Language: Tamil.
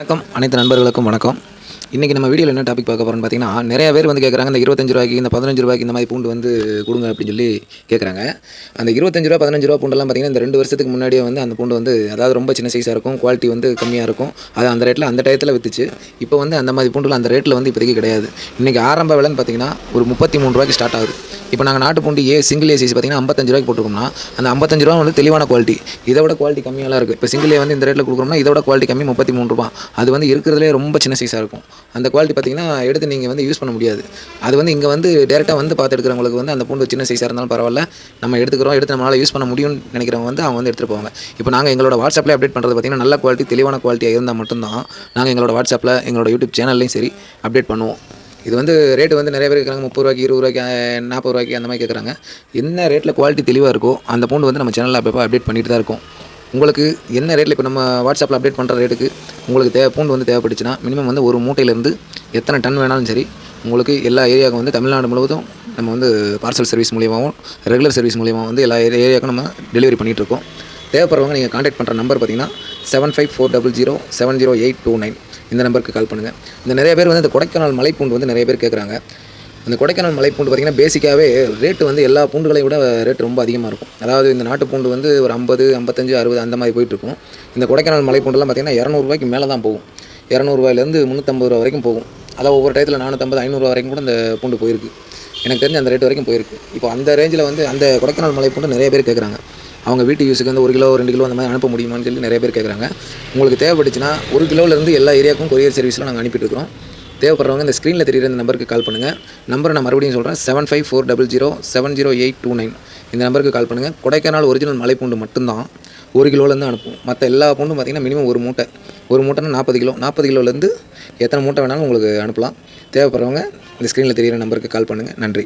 வணக்கம். அனைத்து நண்பர்களுக்கும் வணக்கம். இன்றைக்கி நம்ம வீடியோவில் என்ன டாபிக் பார்க்க போகிறோம்னு பார்த்தீங்கன்னா நிறைய பேர் வந்து கேட்குறாங்க இந்த இருபத்தஞ்சு ரூபாய்க்கு இந்த பதினஞ்சு ரூபாய்க்கு இந்த மாதிரி பூண்டு வந்து கொடுங்க அப்படின்னு சொல்லி கேட்குறாங்க அந்த இருபத்தஞ்சு ரூபா பதினஞ்சு ரூபா பூண்டெல்லாம் பார்த்தீங்கன்னா இந்த ரெண்டு வருஷத்துக்கு முன்னாடியே வந்து அந்த பூண்டு வந்து அதாவது ரொம்ப சின்ன சைஸாக இருக்கும் குவாலிட்டி வந்து கம்மியாக இருக்கும். அது அந்த ரேட்டில் அந்த டயத்தில் விற்றுச்சு இப்போ வந்து அந்த மாதிரி பூண்டுலாம் அந்த ரேட்டில் வந்து இப்போதைக்கு கிடையாது. இன்றைக்கி ஆரம்ப விலைன்னு பார்த்தீங்கன்னா ஒரு முப்பத்தி மூணு ரூபாய்க்கு ஸ்டார்ட் ஆகுது. இப்போ நாங்கள் நாட்டு பூண்டு ஏ சிங்கிள் ஏசி பார்த்திங்கன்னா பார்த்தீங்கன்னா ஐம்பத்தஞ்சு ரூபாய்க்கு போட்டுருக்கோம்னா அந்த ஐம்பத்தஞ்சு ரூபா வந்து தெளிவான குவாலிட்டி இதை விட குவாலிட்டி கம்மியாலாம் இருக்குது இப்போ சிங்கிள் ஏ வந்து இந்த ரேட்டில் கொடுக்குறோம்னா இதோட குவாலிட்டி கம்மி முப்பத்தி மூணு ரூபா அது வந்து இருக்கிறதுலே ரொம்ப சின்ன சைஸாக இருக்கும். அந்த குவாலிட்டி பார்த்திங்கன்னா எடுத்து நீங்கள் வந்து யூஸ் பண்ண முடியாது. அது வந்து இங்கே வந்து டேரெக்டாக வந்து பார்த்து எடுக்கிறவங்களுக்கு வந்து அந்த பூண்டு சின்ன சைஸாக இருந்தாலும் பரவாயில்ல. நம்ம எடுத்துக்கிறோம் எடுத்து நம்மளால் யூஸ் பண்ண முடியும்னு நினைக்கிறவங்க வந்து அவங்க வந்து எடுத்துகிட்டு போவாங்க. இப்போ நாங்கள் எங்களோட வாட்ஸ்அப்பில் அப்டேட் பண்ணுறது பார்த்தீங்கன்னா நல்ல குவாலிட்டி தெளிவான குவாலிட்டியாக இருந்தால் மட்டும்தான். நாங்கள் எங்களோட வாட்ஸ்அப்பில் எங்களோட யூடியூப் சேனல்லையும் சரி அப்டேட் பண்ணுவோம். இது வந்து ரேட்டு வந்து நிறைய பேர் கேட்குறாங்க முப்பது ரூபாய்க்கு இருபது ரூபாய்க்கு நாற்பது ரூபாய்க்கு அந்த மாதிரி கேட்குறாங்க. என்ன ரேட்டில் குவாலிட்டி தெளிவாக இருக்கோ அந்த பூண்டு வந்து நம்ம சேனலில் அப்பப்போ அப்டேட் பண்ணிட்டு தான் இருக்கோம். உங்களுக்கு என்ன ரேட்டில் இப்போ நம்ம வாட்ஸ்அப்பில் அப்டேட் பண்ணுற ரேட்டுக்கு உங்களுக்கு தேவை பூண்டு வந்து தேவைப்பட்டுச்சுன்னா மினிமம் வந்து ஒரு மூட்டையிலேருந்து எத்தனை டன் வேணாலும் சரி உங்களுக்கு எல்லா ஏரியாவுக்கும் வந்து தமிழ்நாடு முழுவதும் நம்ம வந்து பார்சல் சர்வீஸ் மூலியமாகவும் ரெகுலர் சர்வீஸ் மூலியமாக வந்து எல்லா ஏரியாவுக்கும் நம்ம டெலிவரி பண்ணிகிட்ருக்கோம் தேவைப்படுறவங்க நீங்கள் காண்டாக்ட் பண்ணுற நம்பர் பார்த்தீங்கன்னா seven five four double zero seven zero eight two nine இந்த நம்பருக்கு கால் பண்ணுங்கள் இந்த நிறைய பேர் வந்து இந்த கொடைக்கானல் மலைப்பூண்டு வந்து நிறைய பேர் கேட்குறாங்க அந்த கொடைக்கானல் மலைப்பூண்டு பார்த்திங்கன்னா பேசிக்காகவே ரேட்டு வந்து எல்லா பூண்டுகளை விட ரேட் ரொம்ப அதிகமாக இருக்கும். அதாவது இந்த நாட்டு பூண்டு வந்து ஒரு ஐம்பது ஐம்பத்தஞ்சு அறுபது அந்த மாதிரி போயிட்டுருக்கும். இந்த கொடைக்கானல் மலைப்பூண்டுலாம் பார்த்திங்கன்னா இரநூறுவாய்க்கு மேலே தான் போகும். இரநூறுவாயிலேருந்து முந்நூற்றம்பது ரூபா வரைக்கும் போகும். அதாவது ஒவ்வொரு டயத்தில் நானூற்றம்பது ஐநூறுரூவா வரைக்கும் கூட இந்த பூண்டு போயிருக்கு. எனக்கு தெரிஞ்ச அந்த ரேட் வரைக்கும் போயிருக்கு. இப்போ அந்த ரேஞ்சில் வந்து அந்த கொடைக்கானல் மலை பூண்டு நிறைய பேர் கேட்குறாங்க அவங்க வீட்டு யூஸுக்கு வந்து ஒரு கிலோ ரெண்டு கிலோ அந்த மாதிரி அனுப்ப முடியுமான்னு சொல்லி நிறைய பேர் கேட்குறாங்க உங்களுக்கு தேவைப்பட்டுச்சுன்னா ஒரு கிலோலேருந்து எல்லா ஏரியாவுக்கும் கொரியர் சர்வீஸில் நாங்கள் அனுப்பிட்டு இருக்கிறோம். தேவைப்படுறவங்க இந்த ஸ்க்ரீனில் தெரியுற இந்த நம்பருக்கு கால் பண்ணுங்கள் நம்பரை நான் மறுபடியும் சொல்கிறேன் seven five four double zero seven zero eight two nine இந்த நம்பருக்கு கால் பண்ணுங்கள் கொடைக்கானல் ஒரிஜினல் மலைப்பூண்டு மட்டும்தான் ஒரு கிலோலேருந்து அனுப்பும் மற்ற எல்லா பூண்டும் பார்த்திங்கன்னா மினிமம் ஒரு மூட்டை. ஒரு மூட்டைனா நாற்பது கிலோ. நாற்பது கிலோலேருந்து எத்தனை மூட்டை வேணாலும் உங்களுக்கு அனுப்பலாம். தேவைப்படுறவங்க இந்த ஸ்க்ரீனில் தெரியுற நம்பருக்கு கால் பண்ணுங்கள் நன்றி.